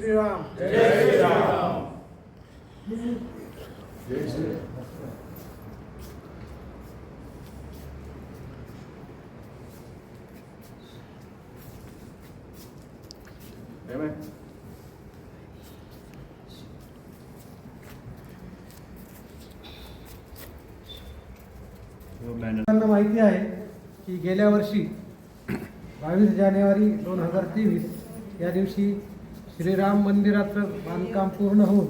जय श्रीराम जय श्रीराम जय Shri Amen. माहिती आहे की गेल्या वर्षी बावीस जानेवारी दोन हज़ार तेवीस या दिवशी श्रीराम मंदिराचं बांधकाम पूर्ण होऊन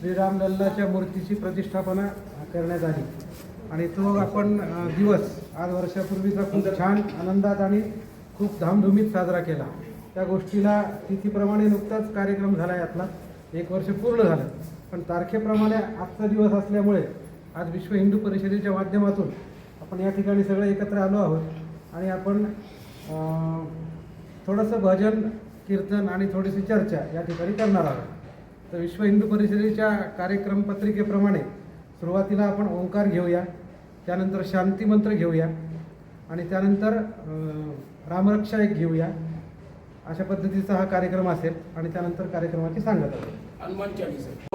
श्रीराम लल्लाच्या मूर्तीची प्रतिष्ठापना करण्यात आली. आणि तो आपण दिवस आज वर्षापूर्वीचा खूप छान आनंदात आणि खूप धामधुमीत साजरा केला. त्या गोष्टीला तिथीप्रमाणे नुकताच कार्यक्रम झाला यातला. एक वर्ष पूर्ण झालं. पण तारखेप्रमाणे आजचा दिवस असल्यामुळे आज विश्व हिंदू परिषदेच्या माध्यमातून आपण या ठिकाणी सगळे एकत्र आलो आहोत. आणि आपण थोडंसं भजन कीर्तन आणि थोडीशी चर्चा या ठिकाणी करणार आहोत. तर विश्व हिंदू परिषदेच्या कार्यक्रम पत्रिकेप्रमाणे सुरुवातीला आपण ओंकार घेऊया त्यानंतर शांती मंत्र घेऊया आणि त्यानंतर रामरक्षा एक घेऊया. अशा पद्धतीचा हा कार्यक्रम असेल आणि त्यानंतर कार्यक्रमाची सांगत असेल हनुमान चालीसा.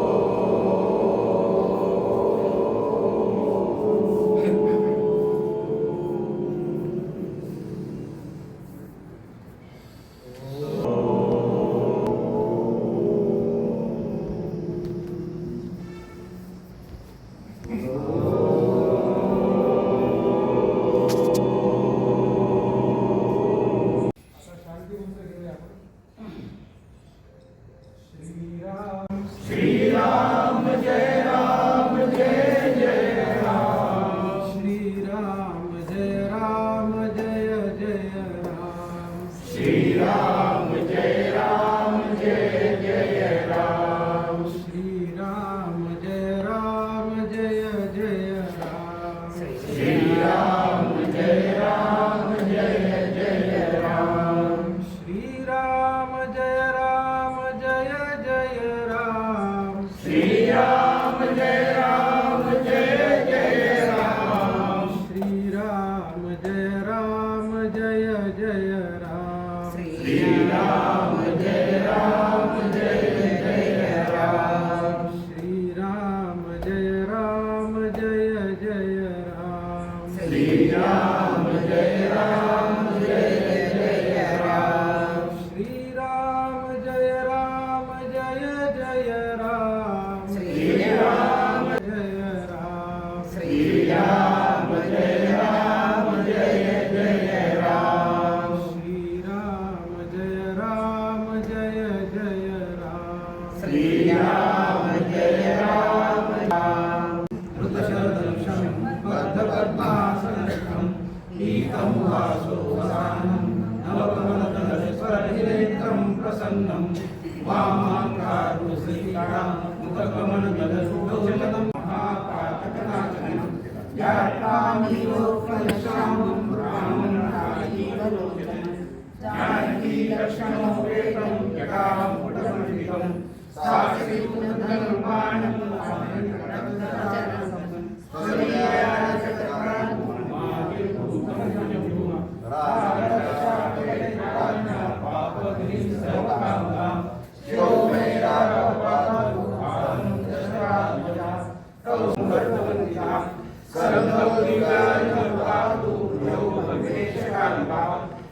ముఖకమలు జలసుతో సాక్షి పునర్నిర్మాణం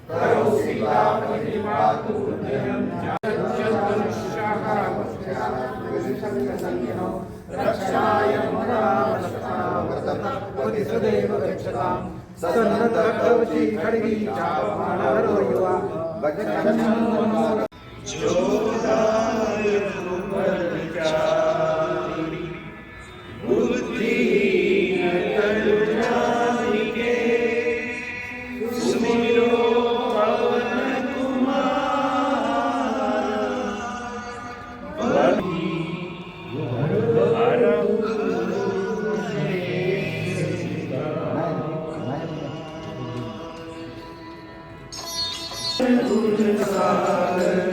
करो सीतापति मातु हृदयं चतुष्षः रक्षाय मरावस्तावति सदैव गच्छतां सन्नत कवची खड्गी चापमानरो युवा जो Father.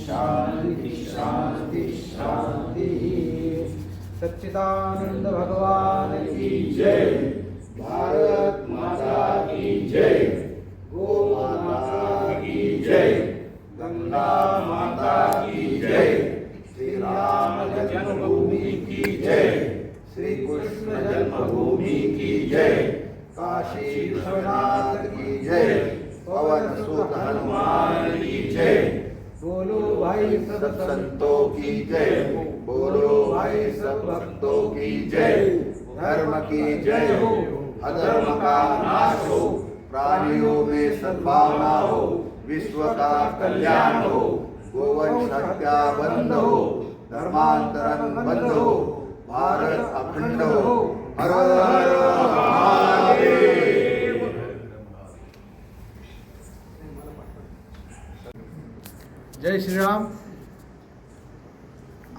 शांति शांति शांति सच्चिदानंद भगवान की जय भारत माता की जय गो माता की जय गंगा माता की जय श्री राम जन्मभूमि की जय। श्री कृष्ण जन्मभूमि की जय। काशी विश्वनाथ की जय। पवन सुत हनुमान की जय। बोलो भाई सब संतों की जय। बोलो भाई सब भक्तों की जय। धर्म की जय हो अधर्म का नाश हो प्राणियों में सद्भावना हो विश्व का कल्याण हो गोवंश हत्या बंद हो धर्मांतरण बंद हो भारत अखंड हो। हर हर महादेव। जय श्रीराम.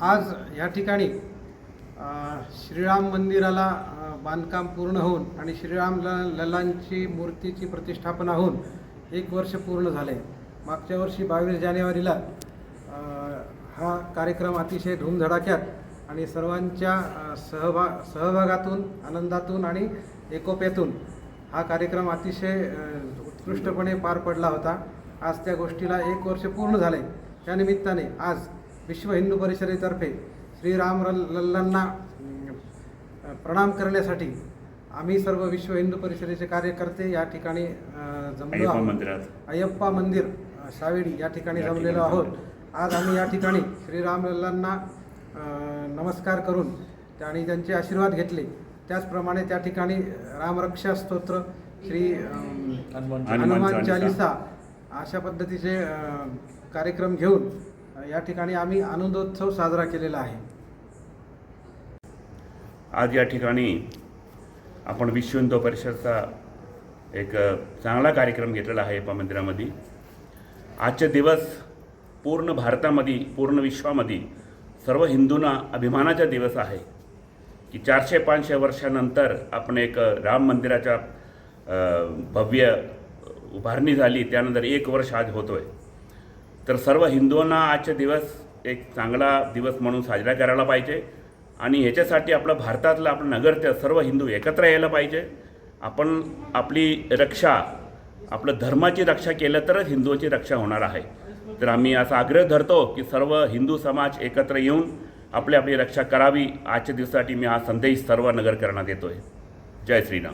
आज या ठिकाणी श्रीराम मंदिराला बांधकाम पूर्ण होऊन आणि श्रीराम ल ललांची मूर्तीची प्रतिष्ठापना होऊन एक वर्ष पूर्ण झाले. मागच्या वर्षी बावीस जानेवारीला हा कार्यक्रम अतिशय धूमधडाक्यात आणि सर्वांच्या सहभाग सहभा सहभागातून आनंदातून आणि एकोप्यातून हा कार्यक्रम अतिशय उत्कृष्टपणे पार पडला होता. आज त्या गोष्टीला एक वर्ष पूर्ण झाले. त्यानिमित्ताने आज विश्व हिंदू परिषदेतर्फे श्रीराम लल्लांना प्रणाम करण्यासाठी आम्ही सर्व विश्व हिंदू परिषदेचे कार्यकर्ते या ठिकाणी जमलो आहोत. मंदिरात. अय्यप्पा मंदिर सावेडी या ठिकाणी जमलेलो आहोत. आज आम्ही या ठिकाणी श्रीराम लल्लांना नमस्कार करून त्या- आणि त्यांचे आशीर्वाद घेतले. त्याचप्रमाणे त्या ठिकाणी रामरक्षा स्तोत्र श्री हनुमान चालीसा. अशा पद्धतीचे कार्यक्रम घेऊन या ठिकाणी आम्ही आनंदोत्सव साजरा केलेला आहे. आज या ठिकाणी आपण विश्व हिंदू परिषदचा एक चांगला कार्यक्रम घेतलेला आहे एका मंदिरामध्ये. आजचे दिवस पूर्ण भारतामध्ये पूर्ण विश्वामध्ये सर्व हिंदूंना अभिमानाचा दिवस आहे. की चारशे पाचशे वर्षानंतर आपण एक राम मंदिराच्या भव्य उभारणी झाली त्यानंतर एक वर्ष आज होतो आहे तर सर्व हिंदूंना आजचे दिवस एक चांगला दिवस म्हणून साजरा करायला पाहिजे आणि ह्याच्यासाठी आपलं भारतातलं आपलं नगरचे सर्व हिंदू एकत्र यायला पाहिजे. आपण आपली रक्षा आपलं धर्माची रक्षा केलं तरच हिंदूची रक्षा होणार आहे. तर आम्ही असा आग्रह धरतो की सर्व हिंदू समाज एकत्र येऊन आपली आपली रक्षा करावी. आजच्या दिवसासाठी मी हा संदेश सर्व नगरकरांना देतो आहे जय श्रीराम.